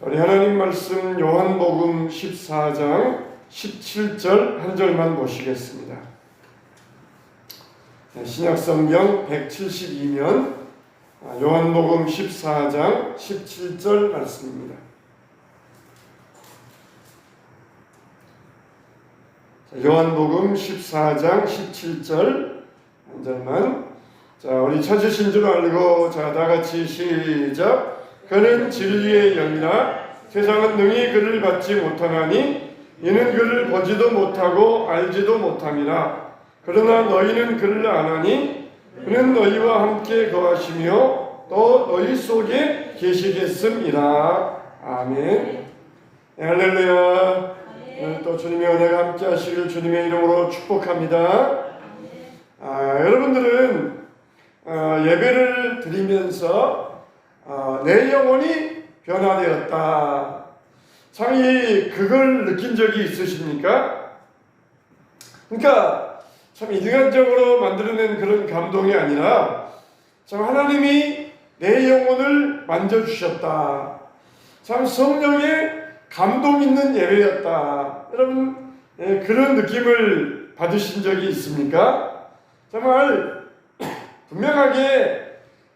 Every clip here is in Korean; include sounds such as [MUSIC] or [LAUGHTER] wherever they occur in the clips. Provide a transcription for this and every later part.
우리 하나님 말씀 요한복음 14장 17절 한 절만 보시겠습니다. 네, 신약성경 172면 아, 요한복음 14장 17절 말씀입니다. 자, 요한복음 14장 17절 한 절만 자 우리 찾으신 줄 알고 자 다같이 시작 그는 진리의 영이라 세상은 능히 그를 받지 못하나니 이는 그를 보지도 못하고 알지도 못함이라. 그러나 너희는 그를 아나니 그는 너희와 함께 거하시며 또 너희 속에 계시겠음이라 아멘. 네, 할렐루야. 오늘 또 주님의 은혜가 함께 하시길 주님의 이름으로 축복합니다. 아, 여러분들은 어, 예배를 드리면서 어, 내 영혼이 변화되었다. 참이 그걸 느낀 적이 있으십니까? 그러니까 참 인간적으로 만들어낸 그런 감동이 아니라 참 하나님이 내 영혼을 만져주셨다. 참 성령의 감동 있는 예배였다. 여러분 예, 그런 느낌을 받으신 적이 있습니까? 정말 [CLEARS THROAT] 분명하게 에,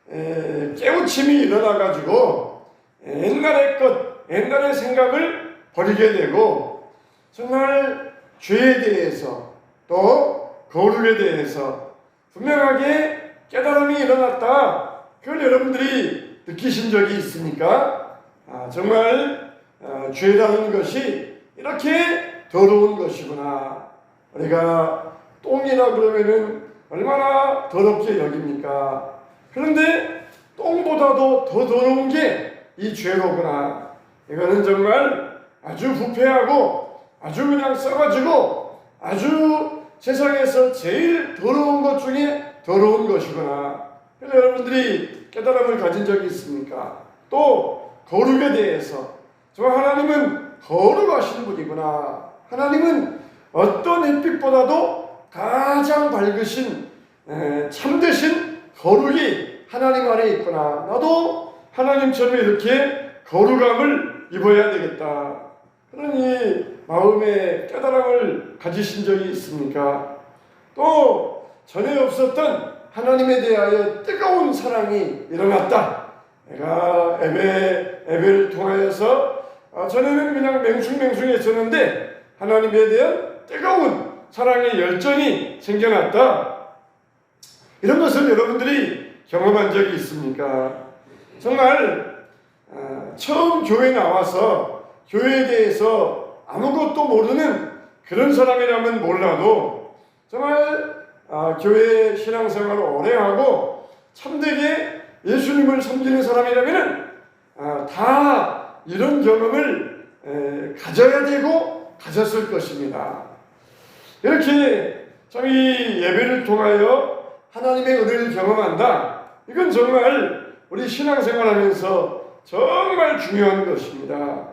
깨우침이 일어나가지고 에, 옛날의 것, 옛날의 생각을 버리게 되고 정말 죄에 대해서 또 거룩에 대해서 분명하게 깨달음이 일어났다. 그걸 여러분들이 느끼신 적이 있습니까? 아, 정말 어, 죄라는 것이 이렇게 더러운 것이구나. 우리가 똥이라 그러면은 얼마나 더럽게 여깁니까? 그런데 똥보다도 더 더러운 게 이 죄로구나. 이거는 정말 아주 부패하고 아주 그냥 썩어지고 아주 세상에서 제일 더러운 것 중에 더러운 것이구나. 그래서 여러분들이 깨달음을 가진 적이 있습니까? 또 거룩에 대해서 저 하나님은 거룩하신 분이구나. 하나님은 어떤 햇빛보다도 가장 밝으신 에, 참되신 거룩이 하나님 안에 있구나. 나도 하나님처럼 이렇게 거룩함을 입어야 되겠다. 그러니 마음의 깨달음을 가지신 적이 있습니까? 또 전에 없었던 하나님에 대하여 뜨거운 사랑이 일어났다. 내가 예배, 예배를 통하여서 아, 전에는 그냥 맹숭맹숭했었는데 하나님에 대한 뜨거운 사랑의 열정이 생겨났다. 이런 것을 여러분들이 경험한 적이 있습니까? 정말 아, 처음 교회 나와서 교회에 대해서 아무것도 모르는 그런 사람이라면 몰라도 정말 아, 교회 신앙생활을 오래 하고 참되게 예수님을 섬기는 사람이라면 아, 다 이런 경험을 에, 가져야 되고 가졌을 것입니다. 이렇게 참 이 예배를 통하여 하나님의 은혜를 경험한다. 이건 정말 우리 신앙생활 하면서 정말 중요한 것입니다.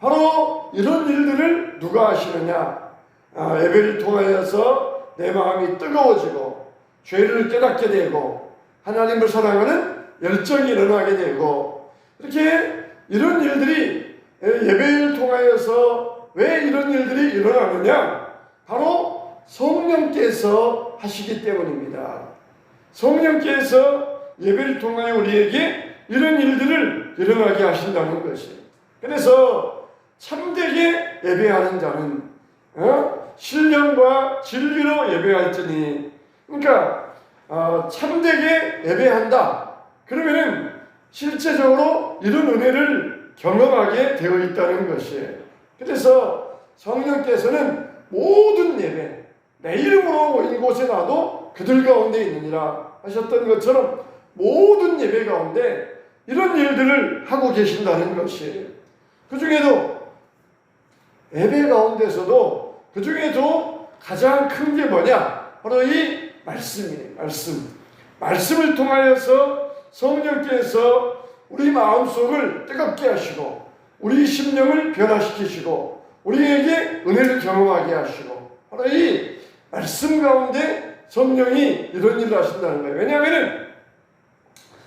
바로 이런 일들을 누가 하시느냐? 아, 예배를 통하여서 내 마음이 뜨거워지고 죄를 깨닫게 되고 하나님을 사랑하는 열정이 일어나게 되고 이렇게 이런 일들이 예배를 통하여서 왜 이런 일들이 일어나느냐? 바로 성령께서 하시기 때문입니다. 성령께서 예배를 통하여 우리에게 이런 일들을 일어나게 하신다는 것이. 그래서 참되게 예배하는 자는 어? 신령과 진리로 예배할지니. 그러니까 어, 참되게 예배한다. 그러면은 실제적으로 이런 은혜를 경험하게 되어 있다는 것이에요. 그래서 성령께서는 모든 예배, 내 이름으로 모인 곳에 나도 그들 가운데 있느니라 하셨던 것처럼 모든 예배 가운데 이런 일들을 하고 계신다는 것이에요. 그 중에도 예배 가운데서도 그 중에도 가장 큰 게 뭐냐? 바로 이 말씀이에요. 말씀. 말씀을 통하여서 성령께서 우리 마음속을 뜨겁게 하시고 우리 심령을 변화시키시고 우리에게 은혜를 경험하게 하시고 바로 이 말씀 가운데 성령이 이런 일을 하신다는 거예요. 왜냐하면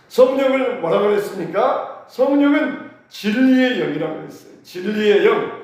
성령을 뭐라 그랬습니까? 성령은 진리의 영이라고 했어요. 진리의 영.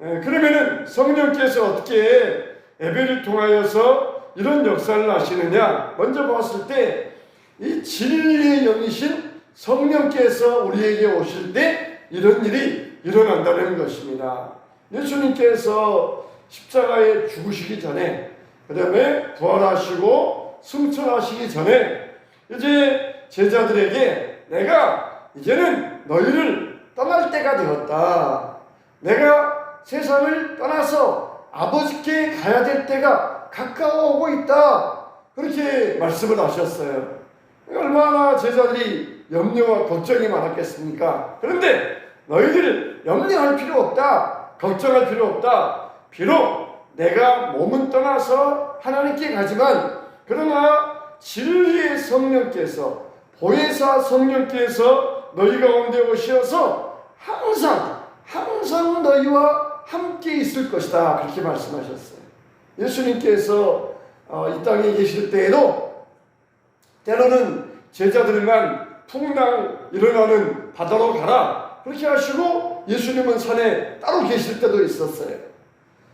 에, 그러면은 성령께서 어떻게 예배를 통하여서 이런 역사를 하시느냐? 먼저 봤을 때 이 진리의 영이신 성령께서 우리에게 오실 때 이런 일이 일어난다는 것입니다. 예수님께서 십자가에 죽으시기 전에 그 다음에 부활하시고 승천하시기 전에 이제 제자들에게 내가 이제는 너희를 떠날 때가 되었다. 내가 세상을 떠나서 아버지께 가야 될 때가 가까워 오고 있다. 그렇게 말씀을 하셨어요. 얼마나 제자들이 염려와 걱정이 많았겠습니까? 그런데 너희들 염려할 필요 없다. 걱정할 필요 없다. 비록 내가 몸은 떠나서 하나님께 가지만 그러나 진리의 성령께서 보혜사 성령께서 너희 가운데 오셔서 항상 항상 너희와 함께 있을 것이다 그렇게 말씀하셨어요. 예수님께서 어, 이 땅에 계실 때에도 때로는 제자들만 풍랑 일어나는 바다로 가라 그렇게 하시고 예수님은 산에 따로 계실 때도 있었어요.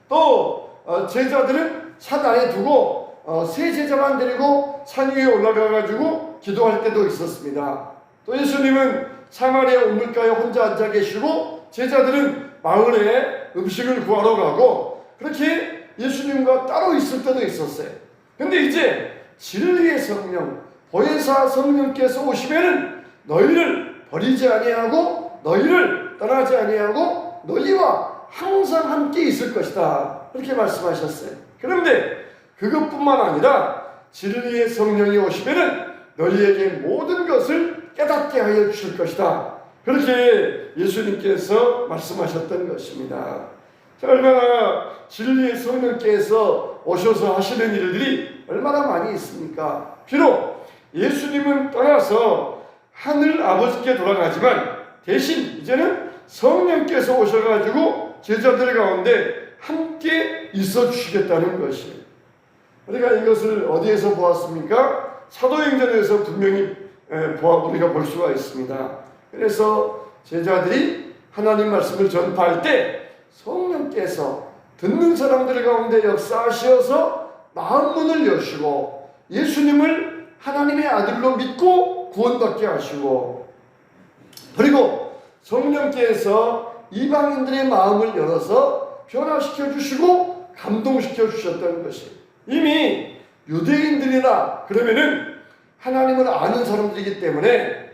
또 어, 제자들은 산 안에 두고 어, 세 제자만 데리고 산 위에 올라가 가지고 기도할 때도 있었습니다. 또 예수님은 사마리아 우물가에 혼자 앉아 계시고 제자들은 마을에 음식을 구하러 가고 그렇게 예수님과 따로 있을 때도 있었어요. 근데 이제 진리의 성령, 보혜사 성령께서 오시면은 너희를 버리지 아니하고 너희를 떠나지 아니하고 너희와 항상 함께 있을 것이다. 그렇게 말씀하셨어요. 그런데 그것뿐만 아니라 진리의 성령이 오시면은 너희에게 모든 것을 깨닫게 하여 주실 것이다. 그렇게 예수님께서 말씀하셨던 것입니다. 자, 얼마나 진리의 성령께서 오셔서 하시는 일들이 얼마나 많이 있습니까? 비록 예수님은 떠나서 하늘 아버지께 돌아가지만 대신 이제는 성령께서 오셔가지고 제자들 가운데 함께 있어 주시겠다는 것이에요. 우리가 이것을 어디에서 보았습니까? 사도행전에서 분명히 우리가 볼 수가 있습니다. 그래서 제자들이 하나님 말씀을 전파할 때 성령께서 듣는 사람들 가운데 역사하셔서 마음 문을 여시고 예수님을 하나님의 아들로 믿고 구원받게 하시고 그리고 성령께서 이방인들의 마음을 열어서 변화시켜 주시고 감동시켜 주셨다는 것이 이미 유대인들이나 그러면은 하나님을 아는 사람들이기 때문에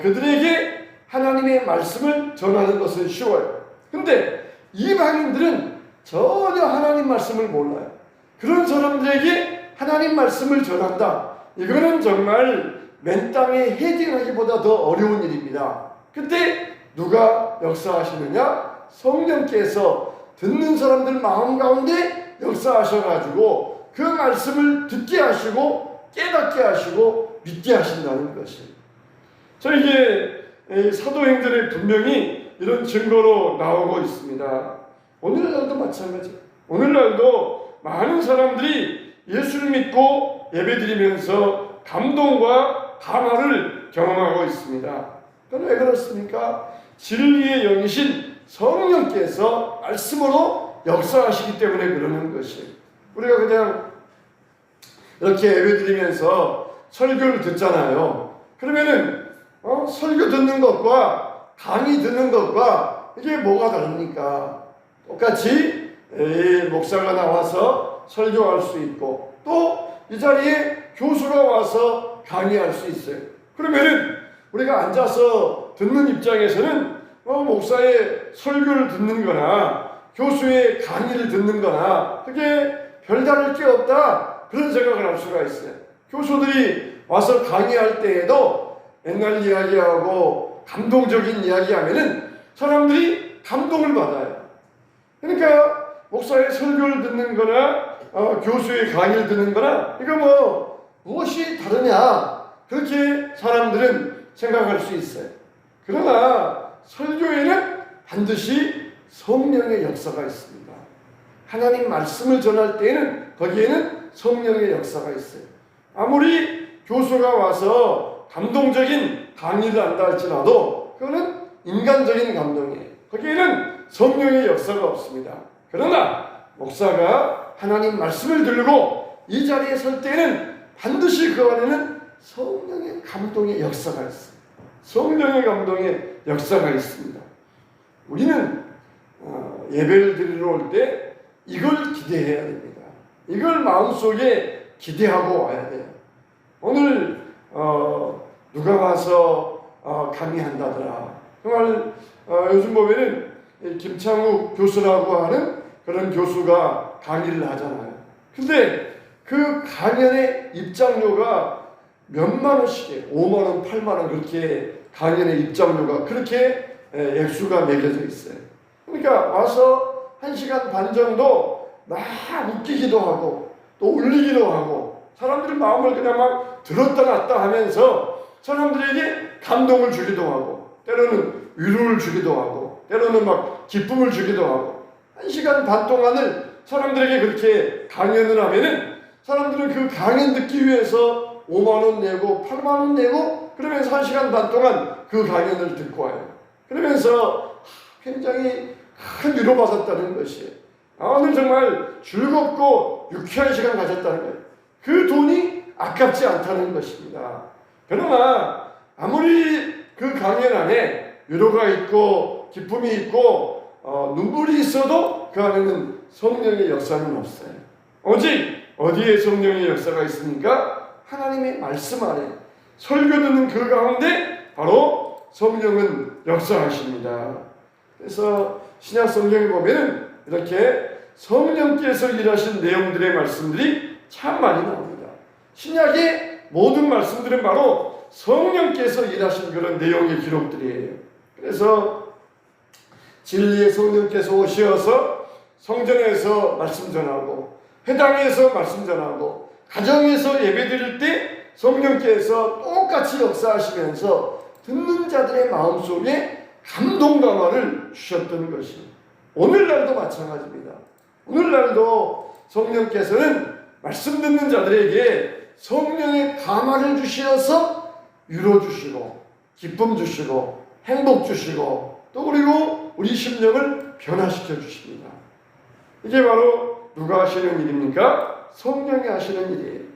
그들에게 하나님의 말씀을 전하는 것은 쉬워요. 근데 이방인들은 전혀 하나님 말씀을 몰라요. 그런 사람들에게 하나님 말씀을 전한다. 이거는 정말 맨 땅에 헤딩하기보다 더 어려운 일입니다. 그때 누가 역사하시느냐? 성령께서 듣는 사람들 마음 가운데 역사하셔가지고 그 말씀을 듣게 하시고 깨닫게 하시고 믿게 하신다는 것이. 자 이게 사도행전에 분명히 이런 증거로 나오고 있습니다. 오늘날도 마찬가지. 오늘날도 많은 사람들이 예수를 믿고 예배드리면서 감동과 감화를 경험하고 있습니다. 그건 왜 그렇습니까? 진리의 영이신 성령께서 말씀으로 역사하시기 때문에 그러는 것이에요. 우리가 그냥 이렇게 예배 드리면서 설교를 듣잖아요. 그러면은 어? 설교 듣는 것과 강의 듣는 것과 이게 뭐가 다릅니까? 똑같이 목사가 나와서 설교할 수 있고 또 이 자리에 교수가 와서 강의할 수 있어요. 그러면은 우리가 앉아서 듣는 입장에서는 어, 목사의 설교를 듣는 거나 교수의 강의를 듣는 거나 그게 별다를 게 없다. 그런 생각을 할 수가 있어요. 교수들이 와서 강의할 때에도 옛날 이야기하고 감동적인 이야기 하면은 사람들이 감동을 받아요. 그러니까 목사의 설교를 듣는 거나 어, 교수의 강의를 듣는 거나 이거 뭐 무엇이 다르냐 그렇게 사람들은 생각할 수 있어요. 그러나 설교에는 반드시 성령의 역사가 있습니다. 하나님 말씀을 전할 때에는 거기에는 성령의 역사가 있어요. 아무리 교수가 와서 감동적인 강의를 한다 할지라도 그거는 인간적인 감동이에요. 거기에는 성령의 역사가 없습니다. 그러나 목사가 하나님 말씀을 들고 이 자리에 설 때에는 반드시 그 안에는 성령의 감동의 역사가 있습니다. 성령의 감동의 역사가 있습니다. 우리는 어, 예배를 드리러 올 때 이걸 기대해야 됩니다. 이걸 마음속에 기대하고 와야 돼요. 오늘 어, 누가 와서 어, 강의한다더라. 정말 어, 요즘 보면은 이 김창욱 교수라고 하는 그런 교수가 강의를 하잖아요. 근데 그 강연의 입장료가 몇만 원씩이에요. 5만 원, 8만 원 그렇게 강연의 입장료가 그렇게 에, 액수가 매겨져 있어요. 그러니까 와서 한 시간 반 정도 막 웃기기도 하고 또 울리기도 하고 사람들의 마음을 그냥 막 들었다 놨다 하면서 사람들에게 감동을 주기도 하고 때로는 위로를 주기도 하고 때로는 막 기쁨을 주기도 하고 한 시간 반 동안을 사람들에게 그렇게 강연을 하면은 사람들은 그 강연 듣기 위해서 5만 원 내고 8만 원 내고 그러면서 한 시간 반 동안 그 강연을 듣고 와요. 그러면서 굉장히 큰 위로 받았다는 것이에요. 아, 오늘 정말 즐겁고 유쾌한 시간 가졌다는 거예요. 그 돈이 아깝지 않다는 것입니다. 그러나 아무리 그 강연 안에 위로가 있고 기쁨이 있고 어, 눈물이 있어도 그 안에는 성령의 역사는 없어요. 오직 어디에 성령의 역사가 있습니까? 하나님의 말씀 안에 설교 듣는 그 가운데 바로 성령은 역사하십니다. 그래서 신약 성경에 보면은 이렇게 성령께서 일하신 내용들의 말씀들이 참 많이 나옵니다. 신약의 모든 말씀들은 바로 성령께서 일하신 그런 내용의 기록들이에요. 그래서 진리의 성령께서 오셔서 성전에서 말씀 전하고 회당에서 말씀 전하고 가정에서 예배 드릴 때 성령께서 똑같이 역사하시면서 듣는 자들의 마음속에 감동 강화를 주셨던 것이 오늘날도 마찬가지입니다. 오늘날도 성령께서는 말씀 듣는 자들에게 성령의 감화를 주시어서 위로 주시고 기쁨 주시고 행복 주시고 또 그리고 우리 심령을 변화시켜 주십니다. 이게 바로 누가 하시는 일입니까? 성령이 하시는 일이에요.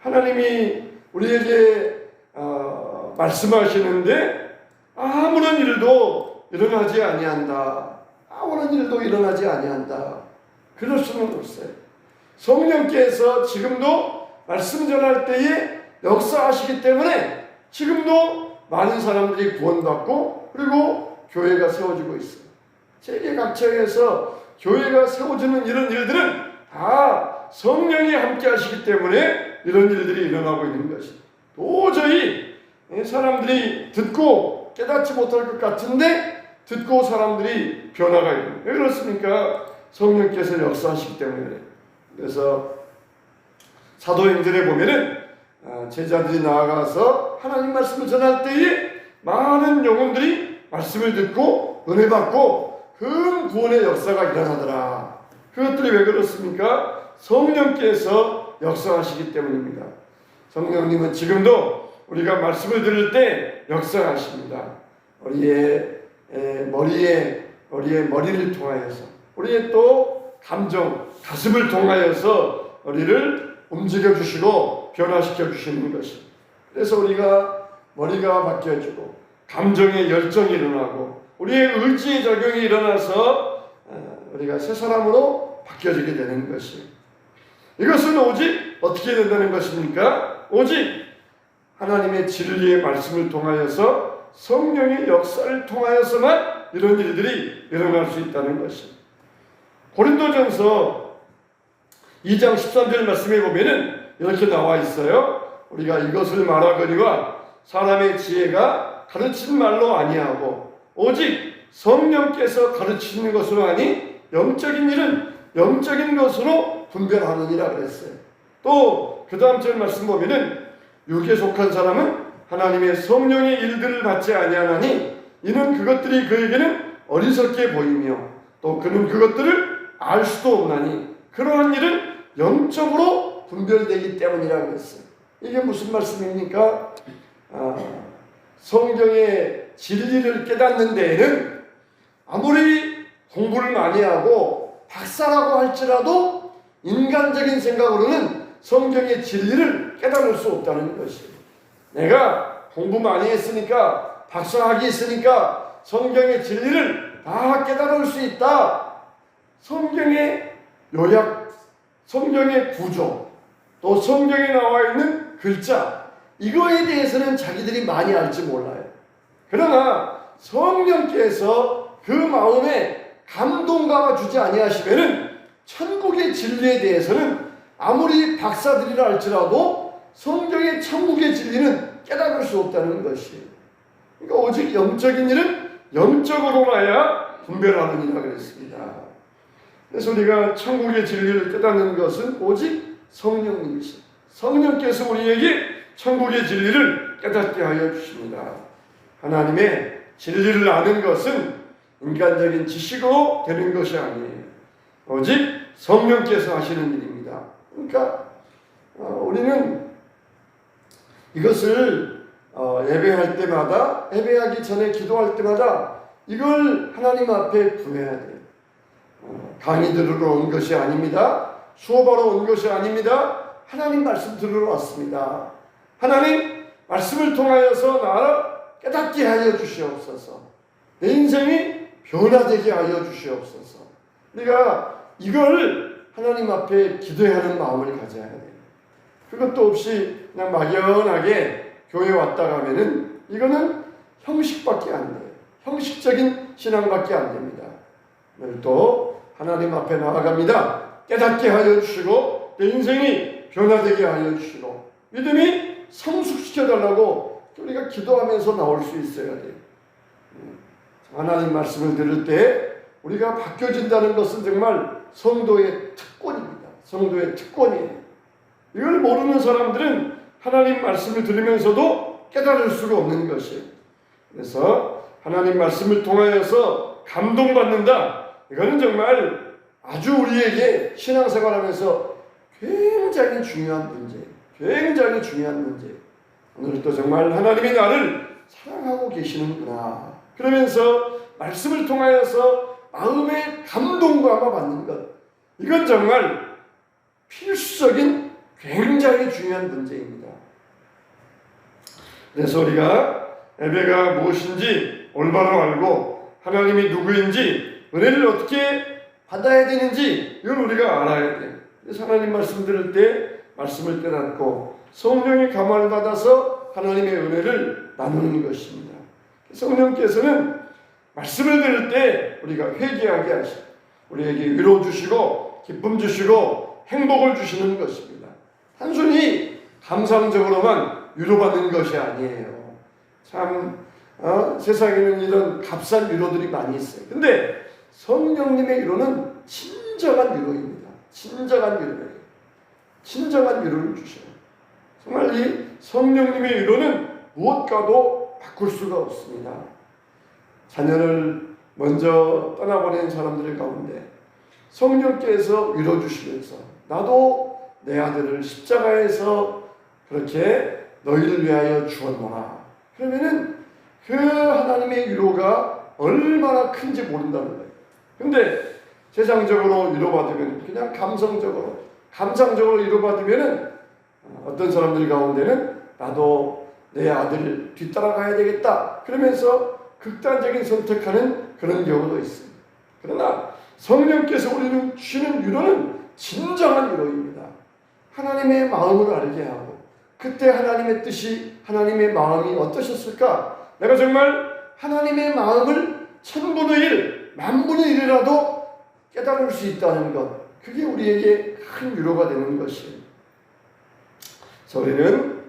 하나님이 우리에게 어, 말씀하시는데 아무런 일도 일어나지 아니한다. 아무런 일도 일어나지 아니한다. 그럴 수는 없어요. 성령께서 지금도 말씀 전할 때에 역사하시기 때문에 지금도 많은 사람들이 구원받고 그리고 교회가 세워지고 있어요. 세계 각처에서 교회가 세워지는 이런 일들은 다 성령이 함께 하시기 때문에 이런 일들이 일어나고 있는 것이 도저히 사람들이 듣고 깨닫지 못할 것 같은데 듣고 사람들이 변화가 있는 왜 그렇습니까? 성령께서 역사하시기 때문에 그래서 사도행전에 보면은 아, 제자들이 나아가서 하나님 말씀을 전할 때에 많은 영혼들이 말씀을 듣고 은혜 받고 큰 구원의 역사가 일어나더라. 그것들이 왜 그렇습니까? 성령께서 역사하시기 때문입니다. 성령님은 지금도 우리가 말씀을 들을 때 역사하십니다. 우리의 에, 머리에 우리의 머리를 통하여서 우리의 또 감정 가슴을 통하여서 우리를 움직여 주시고 변화시켜 주시는 것이. 그래서 우리가 머리가 바뀌어지고 감정의 열정이 일어나고 우리의 의지의 작용이 일어나서 어, 우리가 새 사람으로 바뀌어지게 되는 것이. 이것은 오직 어떻게 된다는 것입니까? 오직 하나님의 진리의 말씀을 통하여서 성령의 역사를 통하여서만 이런 일들이 일어날 수 있다는 것이. 고린도전서 2장 13절 말씀에 보면은 이렇게 나와 있어요. 우리가 이것을 말하거니와 사람의 지혜가 가르친 말로 아니하고 오직 성령께서 가르치는 것으로 하니 영적인 일은 영적인 것으로 분별하느니라 그랬어요. 또 그 다음 절 말씀 보면은 육에 속한 사람은 하나님의 성령의 일들을 받지 아니하나니 이는 그것들이 그에게는 어리석게 보이며 또 그는 그것들을 알 수도 없나니 그러한 일은 영적으로 분별되기 때문이라 그랬어요. 이게 무슨 말씀입니까? 아, 성경의 진리를 깨닫는 데에는 아무리 공부를 많이 하고 박사라고 할지라도 인간적인 생각으로는 성경의 진리를 깨달을 수 없다는 것이에요. 내가 공부 많이 했으니까 박사학위 있으니까 성경의 진리를 다 깨달을 수 있다. 성경의 요약, 성경의 구조, 또 성경에 나와 있는 글자 이거에 대해서는 자기들이 많이 알지 몰라요. 그러나 성령께서 그 마음에 감동감을 주지 아니하시면은 천국의 진리에 대해서는 아무리 박사들이라 할지라도 성경의 천국의 진리는 깨달을 수 없다는 것이에요. 그러니까 오직 영적인 일은 영적으로나야 분별하느니라 그랬습니다. 그래서 우리가 천국의 진리를 깨닫는 것은 오직 성령님이십니다. 성령께서 우리에게 천국의 진리를 깨닫게 하여 주십니다. 하나님의 진리를 아는 것은 인간적인 지식으로 되는 것이 아니에요. 오직 성령께서 하시는 일입니다. 그러니까 어, 우리는 이것을 어, 예배할 때마다 예배하기 전에 기도할 때마다 이걸 하나님 앞에 구해야 돼요. 어, 강의 들으러 온 것이 아닙니다. 수업하러 온 것이 아닙니다. 하나님 말씀 들으러 왔습니다. 하나님 말씀을 통하여서 나를 깨닫게 하여 주시옵소서. 내 인생이 변화되게 하여 주시옵소서. 우리가 이걸 하나님 앞에 기도하는 마음을 가져야 돼요. 그것도 없이 그냥 막연하게 교회 왔다 가면은 이거는 형식밖에 안 돼요. 형식적인 신앙밖에 안 됩니다. 또 하나님 앞에 나아갑니다. 깨닫게 하여 주시고 내 인생이 변화되게 하여 주시고 믿음이 성숙시켜 달라고 우리가 기도하면서 나올 수 있어야 돼요. 하나님 말씀을 들을 때 우리가 바뀌어진다는 것은 정말 성도의 특권입니다. 성도의 특권이에요. 이걸 모르는 사람들은 하나님 말씀을 들으면서도 깨달을 수가 없는 것이에요. 그래서 하나님 말씀을 통하여서 감동받는다. 이거는 정말 아주 우리에게 신앙생활 하면서 굉장히 중요한 문제, 굉장히 중요한 문제. 오늘 또 정말 하나님이 나를 사랑하고 계시는구나. 그러면서 말씀을 통하여서 마음의 감동감을 받는 것. 이건 정말 필수적인 굉장히 중요한 문제입니다. 그래서 우리가 예배가 무엇인지 올바로 알고 하나님이 누구인지 은혜를 어떻게 받아야 되는지 이걸 우리가 알아야 돼. 그래서 하나님 말씀 들을 때 말씀을 깨닫고 성령의 감화를 받아서 하나님의 은혜를 나누는 것입니다. 성령께서는 말씀을 들을 때 우리가 회개하게 하시고 우리에게 위로 주시고 기쁨 주시고 행복을 주시는 것입니다. 단순히 감상적으로만 위로받는 것이 아니에요. 참 어? 세상에는 이런 값싼 위로들이 많이 있어요. 근데 성령님의 위로는 진정한 위로입니다. 진정한 위로예요. 진정한 위로를 주셔요. 정말 이 성령님의 위로는 무엇과도 바꿀 수가 없습니다. 자녀를 먼저 떠나보낸 사람들 가운데 성령께서 위로 주시면서 나도 내 아들을 십자가에서 그렇게 너희를 위하여 주었노라. 그러면은 그 하나님의 위로가 얼마나 큰지 모른다는 거예요. 근데 세상적으로 위로받으면 그냥 감성적으로, 감상적으로 위로받으면은 어떤 사람들 가운데는 나도 내 아들을 뒤따라가야 되겠다. 그러면서 극단적인 선택하는 그런 경우도 있습니다. 그러나 성령께서 우리는 주시는 위로는 진정한 위로입니다. 하나님의 마음을 알게 하고 그때 하나님의 뜻이 하나님의 마음이 어떠셨을까? 내가 정말 하나님의 마음을 천분의 일, 만분의 일이라도 깨달을 수 있다는 것. 그게 우리에게 큰 위로가 되는 것이에요. 저희는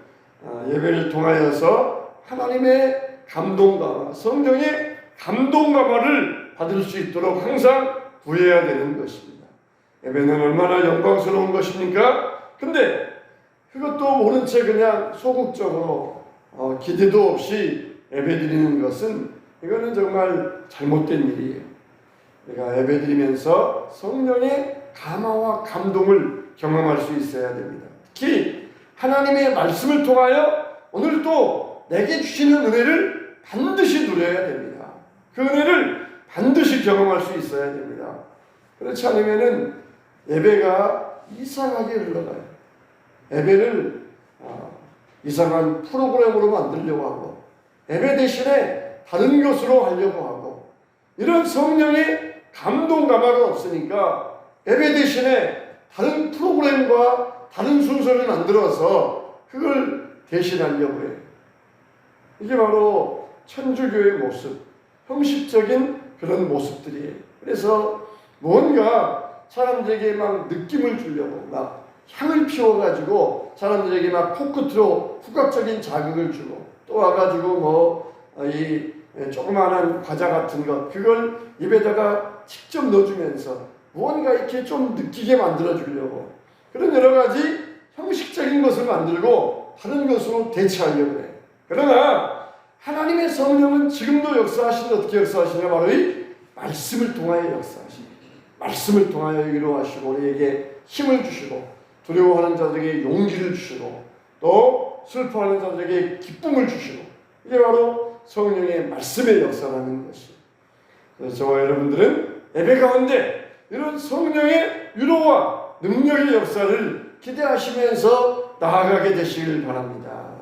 아, 예배를 통하여서 하나님의 감동감화, 성령의 감동감화를 받을 수 있도록 항상 구해야 되는 것입니다. 예배는 얼마나 영광스러운 것입니까? 근데 그것도 모른 채 그냥 소극적으로 어, 기대도 없이 예배 드리는 것은 이거는 정말 잘못된 일이에요. 우리가 예배 드리면서 성령의 감화와 감동을 경험할 수 있어야 됩니다. 특히 하나님의 말씀을 통하여 오늘도 내게 주시는 은혜를 반드시 누려야 됩니다. 그 은혜를 반드시 경험할 수 있어야 됩니다. 그렇지 않으면은 예배가 이상하게 흘러가요. 예배를 어, 이상한 프로그램으로 만들려고 하고 예배 대신에 다른 것으로 하려고 하고 이런 성령의 감동 감화가 없으니까 예배 대신에 다른 프로그램과 다른 순서를 만들어서 그걸 대신하려고 해요. 이게 바로 천주교의 모습, 형식적인 그런 모습들이에요. 그래서 뭔가 사람들에게 막 느낌을 주려고 막 향을 피워가지고 사람들에게 막 코끝으로 후각적인 자극을 주고 또 와가지고 뭐 이 조그마한 과자 같은 것 그걸 입에다가 직접 넣어주면서 무언가 이렇게 좀 느끼게 만들어 주려고 그런 여러 가지 형식적인 것을 만들고 다른 것으로 대체하려고 해요. 그러나 하나님의 성령은 지금도 역사하시는 어떻게 역사하시냐 바로 이 말씀을 통하여 역사하십니다. 말씀을 통하여 위로하시고 우리에게 힘을 주시고 두려워하는 자들에게 용기를 주시고 또 슬퍼하는 자들에게 기쁨을 주시고 이게 바로 성령의 말씀의 역사라는 것이. 그래서 저와 여러분들은 예배 가운데 이런 성령의 위로와 능력의 역사를 기대하시면서 나아가게 되시길 바랍니다.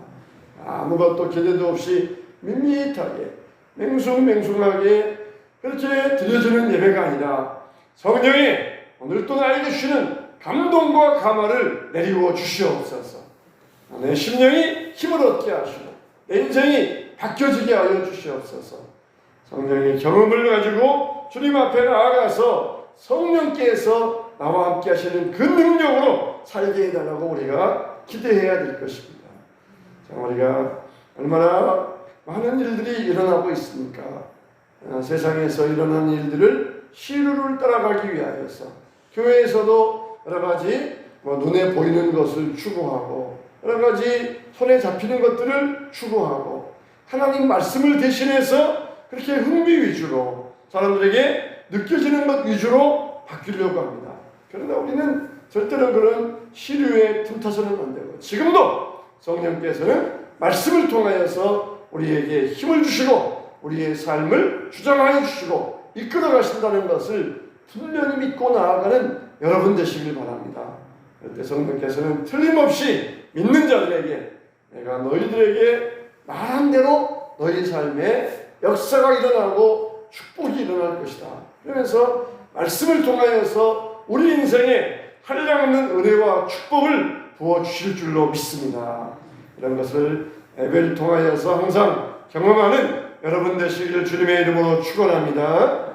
아무것도 기대도 없이 밋밋하게 맹숭맹숭하게 그렇게 드려지는 예배가 아니라 성령이 오늘 또 나에게 주시는 감동과 감화를 내리고 주시옵소서. 내 심령이 힘을 얻게 하시고 내 인생이 바뀌어지게 하여 주시옵소서. 성령의 경험을 가지고 주님 앞에 나아가서 성령께서 나와 함께 하시는 그 능력으로 살게 해달라고 우리가 기대해야 될 것입니다. 자, 우리가 얼마나 많은 일들이 일어나고 있습니까? 어, 세상에서 일어나는 일들을 시루를 따라가기 위하여서 교회에서도 여러 가지 뭐 눈에 보이는 것을 추구하고 여러 가지 손에 잡히는 것들을 추구하고 하나님 말씀을 대신해서 그렇게 흥미 위주로 사람들에게 느껴지는 것 위주로 바뀌려고 합니다. 그러나 우리는 절대로 그런 시류에 틈타서는 안 되고 지금도 성령께서는 말씀을 통하여서 우리에게 힘을 주시고 우리의 삶을 주장하여 주시고 이끌어 가신다는 것을 분명히 믿고 나아가는 여러분 되시길 바랍니다. 그때 성령께서는 틀림없이 믿는 자들에게 내가 너희들에게 말한 대로 너희 삶에 역사가 일어나고 축복이 일어날 것이다. 그러면서 말씀을 통하여서 우리 인생에 한량없는 은혜와 축복을 부어 주실 줄로 믿습니다. 이런 것을 예배를 통하여서 항상 경험하는 여러분 되시기를 주님의 이름으로 축원합니다.